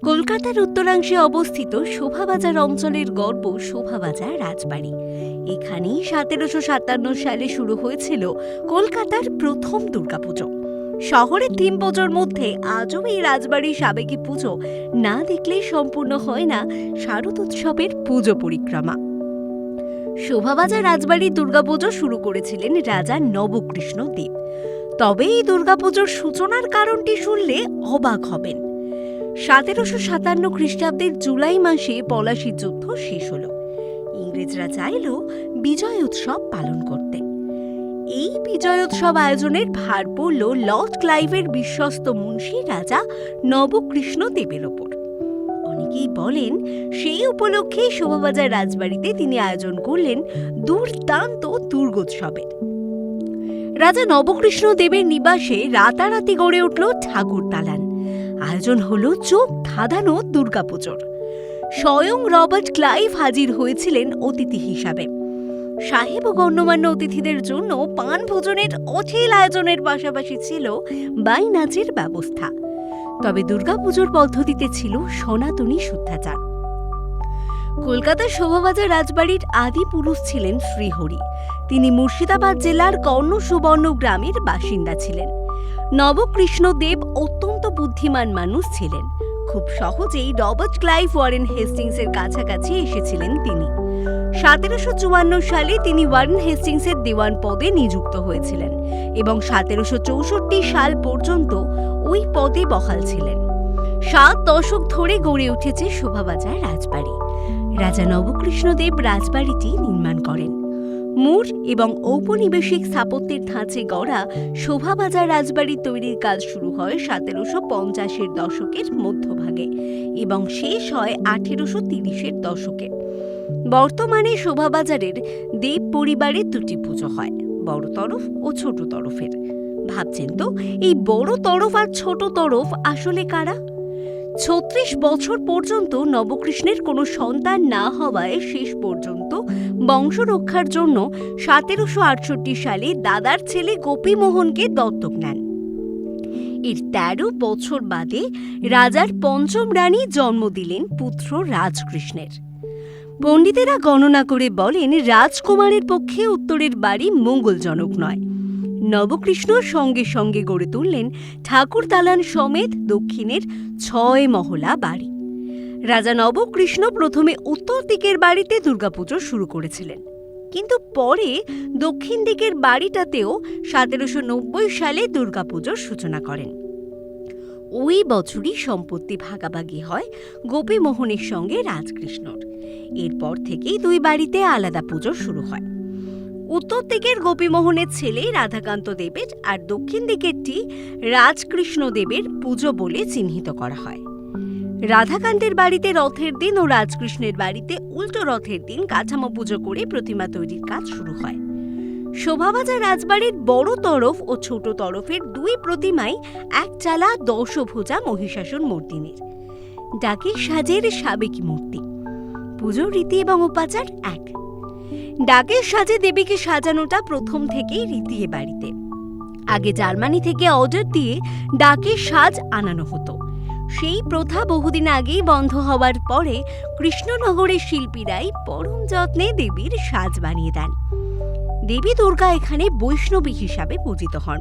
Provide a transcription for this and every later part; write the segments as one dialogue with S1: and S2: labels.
S1: কলকাতার উত্তরাংশে অবস্থিত শোভাবাজার অঞ্চলের গর্ব শোভাবাজার রাজবাড়ি। এখানেই সতেরোশো সাতান্ন সালে শুরু হয়েছিল কলকাতার প্রথম দুর্গাপুজো। শহরের তিন পুজোর মধ্যে আজও এই রাজবাড়ির সাবেকি পুজো না দেখলে সম্পূর্ণ হয় না শারদ উৎসবের পুজো পরিক্রমা। শোভাবাজার রাজবাড়ির দুর্গাপুজো শুরু করেছিলেন রাজা নবকৃষ্ণ দেব তবে এই দুর্গাপুজোর সূচনার কারণটি শুনলে অবাক হবেন। সতেরোশো সাতান্ন খ্রিস্টাব্দের জুলাই মাসে পলাশী যুদ্ধ শেষ হলো। ইংরেজরা চাইল বিজয় উৎসব পালন করতে। এই বিজয় উৎসব আয়োজনের ভার পড়ল লর্ড ক্লাইভের বিশ্বস্ত মুন্সী রাজা নবকৃষ্ণ দেবের ওপর। অনেকেই বলেন, সেই উপলক্ষে শোভাবাজার রাজবাড়িতে তিনি আয়োজন করলেন দুর্দান্ত দুর্গোৎসবের রাজা নবকৃষ্ণ দেবের নিবাসে রাতারাতি গড়ে উঠল ঠাকুর দালান আয়োজন হলো চোখ ধাঁধানো দুর্গাপুজোর। স্বয়ং রবার্ট ক্লাইভ হাজির হয়েছিলেন অতিথি হিসাবে। সাহেব ও গণ্যমান্য অতিথিদের জন্য পান ভোজনের অচিল আয়োজনের পাশাপাশি ছিল বাই নাচের ব্যবস্থা। তবে দুর্গাপুজোর পদ্ধতিতে ছিল সনাতনী শুদ্ধাচার। কলকাতার শোভাবাজার রাজবাড়ির আদি পুরুষ ছিলেন শ্রীহরি। তিনি মুর্শিদাবাদ জেলার কর্ণ সুবর্ণ গ্রামের বাসিন্দা ছিলেন। নবকৃষ্ণ দেব অত্যন্ত বুদ্ধিমান মানুষ ছিলেন। খুব সহজেই রবার্ট ক্লাইভ ওয়ারেন হেস্টিংসের কাছাকাছি এসেছিলেন তিনি। সতেরোশো চুয়ান্ন সালে তিনি ওয়ারেন হেস্টিংসের দেওয়ান পদে নিযুক্ত হয়েছিলেন এবং সতেরোশো চৌষট্টি সাল পর্যন্ত ওই পদে বহাল ছিলেন। সাত দশক ধরে গড়ে উঠেছে শোভাবাজার রাজবাড়ি। রাজা নবকৃষ্ণদেব রাজবাড়িটি নির্মাণ করেন। মূর এবং ঔপনিবেশিক স্থাপত্যের ধাঁচে গড়া শোভাবাজার রাজবাড়ি তৈরির কাজ শুরু হয় সতেরোশো পঞ্চাশের দশকের মধ্যভাগে এবং শেষ হয় আঠেরোশো তিরিশের দশকে। বর্তমানে শোভাবাজারের দেব পরিবারের দুটি পুজো হয়, বড় তরফ ও ছোট তরফের। ভাবছেন তো, এই বড় তরফ আর ছোট তরফ আসলে কারা? ছত্রিশ বছর পর্যন্ত নবকৃষ্ণের কোনো সন্তান না হওয়ায় শেষ পর্যন্ত বংশ রক্ষার জন্য সতেরোশো আটষট্টি সালে দাদার ছেলে গোপীমোহনকে দত্তক নেন। এর তেরো বছর বাদে রাজার পঞ্চম রানী জন্ম দিলেন পুত্র রাজকৃষ্ণের। পণ্ডিতেরা গণনা করে বলেন, রাজকুমারের পক্ষে উত্তরের বাড়ি মঙ্গলজনক নয়। নবকৃষ্ণ সঙ্গে সঙ্গে গড়ে তুললেন ঠাকুর দালান সমেত দক্ষিণের ছয় মহলা বাড়ি। রাজা নবকৃষ্ণ প্রথমে উত্তর দিকের বাড়িতে দুর্গাপুজো শুরু করেছিলেন। কিন্তু পরে দক্ষিণ দিকের বাড়িটাতেও সতেরোশো নব্বই সালে দুর্গাপুজোর সূচনা করেন। ওই বছরই সম্পত্তি ভাগাভাগি হয় গোপীমোহনের সঙ্গে রাজকৃষ্ণর। এরপর থেকেই দুই বাড়িতে আলাদা পুজো শুরু হয়। উত্তর দিকের গোপীমোহনের ছেলে রাধাকান্ত দেবের আর দক্ষিণ দিকেরটি রাজকৃষ্ণ দেবের পুজো বলে চিহ্নিত করা হয়। রাধাকান্তের বাড়িতে রথের দিন ও রাজকৃষ্ণের বাড়িতে উল্টো রথের দিন কাঠামো পুজো করে প্রতিমা তৈরির কাজ শুরু হয়। শোভাবাজার রাজবাড়ির বড় তরফ ও ছোট তরফের দুই প্রতিমাই এক চালা দশভুজা মহিষাসুর মূর্তিনের। ডাকের সাজের সাবেকি মূর্তি। পুজোর রীতি এবং উপাচার এক। ডাকের সাজে দেবীকে সাজানোটা প্রথম থেকেই রীতি বাড়িতে। আগে জার্মানি থেকে অর্ডার দিয়ে ডাকের সাজ আনানো হতো। সেই প্রথা বহুদিন আগেই বন্ধ হওয়ার পরে কৃষ্ণনগরের শিল্পীরাই পরম যত্নে দেবীর সাজ বানিয়ে দেন। দেবী দুর্গা এখানে বৈষ্ণবী হিসাবে পূজিত হন।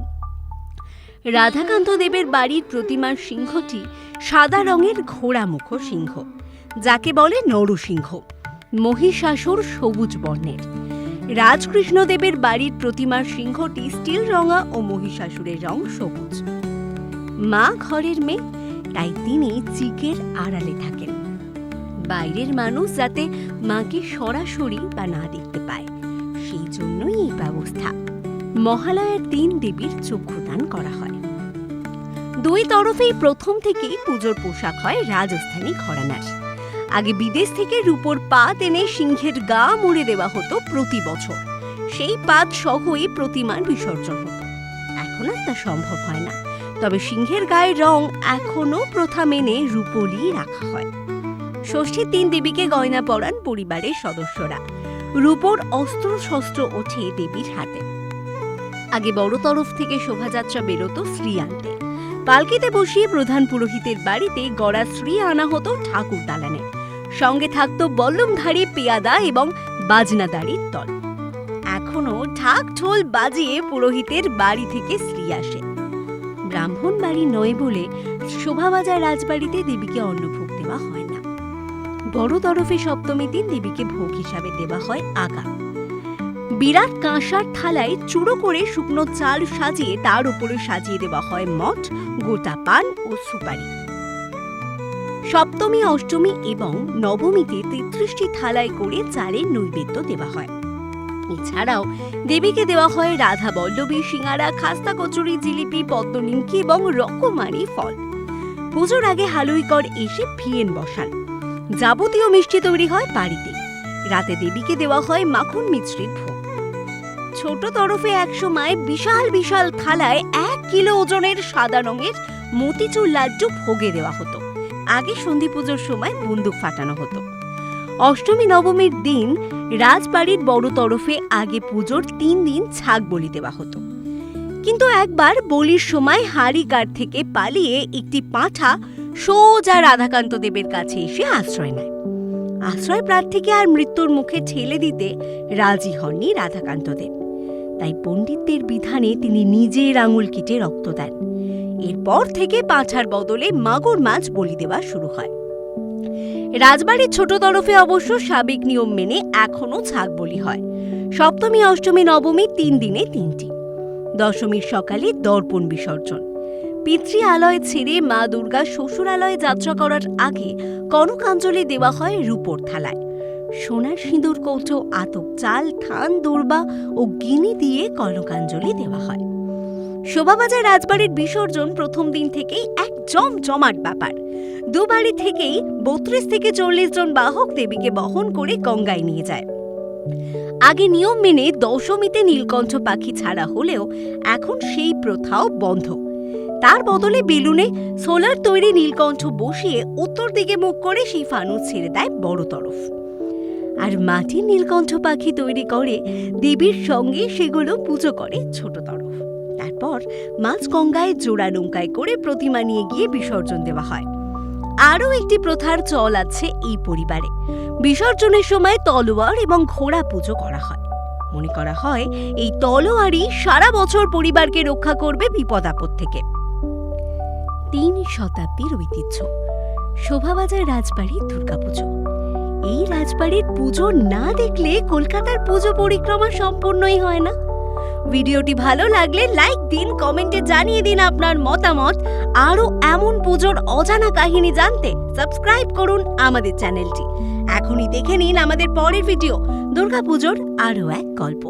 S1: রাধাকান্ত দেবের বাড়ির প্রতিমার সিংহটি সাদা রঙের ঘোড়ামুখ সিংহ, যাকে বলে নরসিংহ মহিষাসুর সবুজ বর্ণের। রাজকৃষ্ণদেবের বাড়ির প্রতিমার সিংহটি স্টিল রঙা ও মহিষাসুরের রং সবুজ। মা ঘরের মেয়ে তাই তিনি চিকের আড়ালে থাকেন। বাইরের মানুষ যাতে মাকে সরাসরি বা না দেখতে পায়, সেই জন্যই এই ব্যবস্থা। মহালয়ার দিন দেবীর চক্ষুদান করা হয়। দুই তরফেই প্রথম থেকেই পুজোর পোশাক হয় রাজস্থানী ঘরানার। আগে বিদেশ থেকে রূপোর পাত এনে সিংহের গা মুড়ে দেওয়া হতো প্রতি বছর। সেই পাত সহই প্রতিমার বিসর্জন হতো। এখন আর তা সম্ভব হয় না। তবে সিংহের গায়ের রং এখনও প্রথা মেনে রূপলি রাখা হয়। ষষ্ঠীর তিন দেবীকে গয়না পরান পরিবারের সদস্যরা। রূপোর অস্ত্র শস্ত্র ওঠে দেবীর হাতে। আগে বড় তরফ থেকে শোভাযাত্রা বেরোতো শ্রী আনতে। পালকিতে বসিয়ে প্রধান পুরোহিতের বাড়িতে গড়া শ্রী আনা হতো ঠাকুর দালানে। সঙ্গে থাকতো বল্লমধারী পেয়াদা এবং বাজনাদারির দল। এখনও ঢাক ঢোল বাজিয়ে পুরোহিতের বাড়ি থেকে শ্রী আসে। ব্রাহ্মণ বাড়ি নয় বলে শোভাবাজার রাজবাড়িতে দেবীকে অন্নভোগ দেওয়া হয় না। বড় তরফে সপ্তমী দিন দেবীকে ভোগ হিসাবে দেওয়া হয় আগা বিরাট কাঁসার থালায় চুড়ো করে শুকনো চাল সাজিয়ে তার উপরে সাজিয়ে দেওয়া হয় মঠ, গোটা পান ও সুপারি। সপ্তমী, অষ্টমী এবং নবমীতে তেত্রিশটি থালায় করে চালের নৈবেদ্য দেওয়া হয়। এছাড়াও দেবীকে দেওয়া হয় রাধা বল্লভী, সিঙ্গারা, খাস্তা, কচুরি, জিলিপি পদ্ম নিমকি এবং রকমারি ফল। পুজোর আগে হালুইকর এসে ভিয়েন বসান। যাবতীয় মিষ্টি তৈরি হয় বাড়িতে। রাতে দেবীকে দেওয়া হয় মাখন মিশ্রিত ভোগ। ছোট তরফে এক সময় বিশাল বিশাল থালায় এক কিলো ওজনের সাদা রঙের মতিচুর লাড্ডু ভোগে দেওয়া হতো। আগে সন্ধি পুজোর সময় বন্দুক ফাটানো হতো। অষ্টমী নবমীর দিন রাজবাড়ির বড় তরফে আগে পুজোর তিন দিন ছাগ বলি দেওয়া হতো। কিন্তু একবার বলির সময় হাড়িকার থেকে পালিয়ে একটি পাঁঠা সোজা রাধাকান্ত দেবের কাছে এসে আশ্রয় নেয়। আশ্রয় প্রার্থীকে আর মৃত্যুর মুখে ঠেলে দিতে রাজি হননি রাধাকান্ত দেব। তাই পণ্ডিতদের বিধানে তিনি নিজের আঙুল কেটে রক্ত দেন। এরপর থেকে পাঁঠার বদলে মাগুর মাছ বলি দেওয়া শুরু হয়। রাজবাড়ির ছোট তরফে অবশ্য সাবেক নিয়ম মেনে এখনও ছাগ বলি হয়। সপ্তমী, অষ্টমী, নবমী তিন দিনে তিনটি। দশমীর সকালে দর্পণ বিসর্জন। পিতৃ আলয় ছেড়ে মা দুর্গা শ্বশুরালয়ে যাত্রা করার আগে কনকাঞ্জলি দেওয়া হয় রূপোর থালায়। সোনার সিঁদুর, কৌটো আতক চাল, থান, দুর্বা ও গিনি দিয়ে কনকাঞ্জলি দেওয়া হয়। শোভাবাজার রাজবাড়ির বিসর্জন প্রথম দিন থেকেই এক জম জমাট দুবাড়ি থেকেই বত্রিশ থেকে চল্লিশ জন বাহক দেবীকে বহন করে গঙ্গায় নিয়ে যায়। আগে নিয়ম মেনে দশমীতে নীলকণ্ঠ পাখি ছাড়া হলেও এখন সেই প্রথাও বন্ধ। তার বদলে বেলুনে সোলার তৈরি নীলকণ্ঠ বসিয়ে উত্তর দিকে মুখ করে সেই ফানুস ছেড়ে দেয় বড় তরফ। আর মাটির নীলকণ্ঠ পাখি তৈরি করে, দেবীর সঙ্গে সেগুলো পুজো করে ছোট তরফ। তারপর মাছ গঙ্গায় জোড়া নৌকায় করে প্রতিমা নিয়ে গিয়ে বিসর্জন দেওয়া হয়। আরও একটি প্রথার চল আছে এই পরিবারে। বিসর্জনের সময় তলোয়ার এবং ঘোড়া পুজো করা হয়। মনে করা হয়, এই তলোয়ারই সারা বছর পরিবারকে রক্ষা করবে বিপদ আপদ থেকে। তিন শতাব্দীর ঐতিহ্য। শোভাবাজার রাজবাড়ির দুর্গাপুজো। এই রাজবাড়ির পুজো না দেখলে কলকাতার পুজো পরিক্রমা সম্পূর্ণই হয় না। ভিডিওটি ভালো লাগলে লাইক দিন, কমেন্টে জানিয়ে দিন আপনার মতামত। আরও এমন পুজোর অজানা কাহিনী জানতে সাবস্ক্রাইব করুন আমাদের চ্যানেলটি। এখনই দেখে নিন আমাদের পরের ভিডিও, দুর্গাপুজোর আরও এক গল্প।